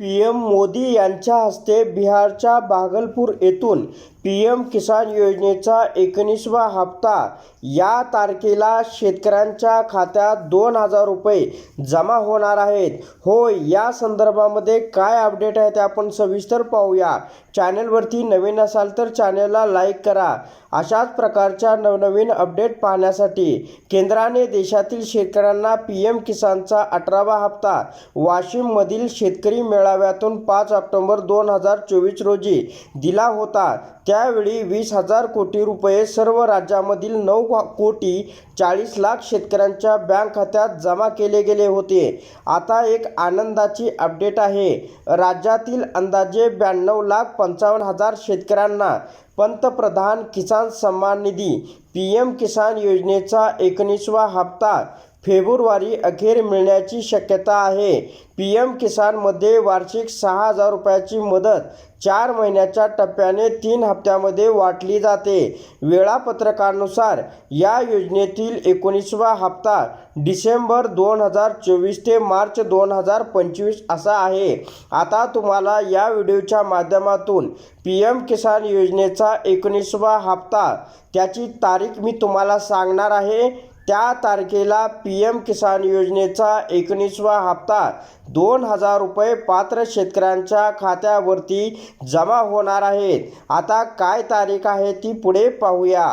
P M Modi यांच्या हस्ते बिहारच्या भागलपूर येथून पी एम किसान योजनेचा एकोणीसवा हप्ता. या तारखेला शेतकऱ्यांच्या खात्यात दोन हजार रुपये जमा होणार आहेत. होय या संदर्भामध्ये काय अपडेट आहे ते आपण सविस्तर पाहूया. चॅनलवरती नवीन असाल तर चॅनलला लाईक करा. अशाच प्रकारच्या नवनवीन अपडेट पाहण्यासाठी केंद्राने देशातील शेतकऱ्यांना पी एम किसानचा अठरावा हप्ता. वाशिममधील शेतकरी मेळाव्यातून पाच ऑक्टोंबर दोन हजार चोवीस रोजी दिला होता. त्यावेळी वीस हजार कोटी रुपये सर्व राज्यामधील नऊ कोटी चाळीस लाख शेतकऱ्यांच्या बँक खात्यात जमा केले गेले होते. आता एक आनंदाची अपडेट आहे. राज्यातील अंदाजे ब्याण्णव लाख पंचावन्न हजार शेतकऱ्यांना पंतप्रधान किसान सन्मान निधी पी एम किसान योजनेचा एकोणीसवा हप्ता फेब्रुवारी अखेर मिळण्याची शक्यता आहे. पी एम किसानमध्ये वार्षिक सहा हजार रुपयाची मदत चार महिन्याच्या टप्प्याने तीन हप्त्यामध्ये वाटली जाते. वेळापत्रकानुसार या योजनेतील एकोणीसवा हप्ता डिसेंबर दोन हजार चोवीस ते मार्च दोन हजार पंचवीस असा आहे. आता तुम्हाला या व्हिडिओच्या माध्यमातून पी एम किसान योजनेचा एकोणीसवा हप्ता त्याची तारीख मी तुम्हाला सांगणार आहे. त्या तारखेला पी एम किसान योजनेचा एकोणीसवा हप्ता दोन हजार रुपये पात्र शेतकऱ्यांच्या खात्यावरती जमा होणार आहेत आता काय तारीख आहे ती पुढे पाहूया.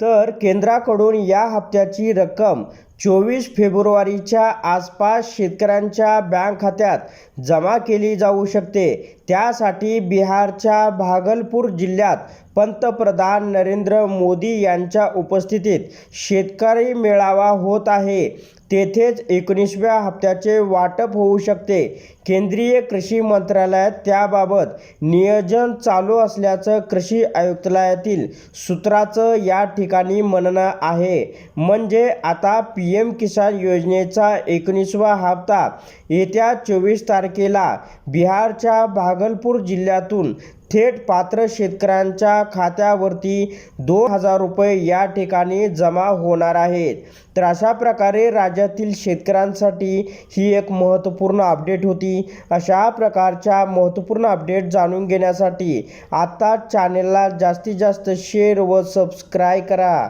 तर केंद्राकडून या हप्त्याची रक्कम चोवीस फेब्रुवारीच्या आसपास शेतकऱ्यांच्या बँक खात्यात जमा केली जाऊ शकते. त्यासाठी बिहारच्या भागलपूर जिल्ह्यात पंतप्रधान नरेंद्र मोदी यांच्या उपस्थितीत शेतकरी मेळावा होत आहे. तेथेच एकोणीसव्या हप्त्याचे वाटप होऊ शकते. केंद्रीय कृषी मंत्रालयात त्याबाबत नियोजन चालू असल्याचं कृषी आयुक्तालयातील सूत्राचं या ठिकाणी म्हणणं आहे. म्हणजे आता पी एम किसान योजनेचा एकोणीसवा हप्ता येत्या चोवीस तारखेला बिहारच्या भागलपूर जिल्ह्यातून थेट पात्र शेतकऱ्यांच्या खात्यावरती दोन हजार रुपये या ठिकाणी जमा होणार आहेत. तर अशा प्रकारे राज्यातील शेतकऱ्यांसाठी ही एक महत्त्वपूर्ण अपडेट होती. अशा प्रकारच्या महत्त्वपूर्ण अपडेट जाणून घेण्यासाठी आत्ता चॅनेलला जास्तीत जास्त शेअर व सबस्क्राईब करा.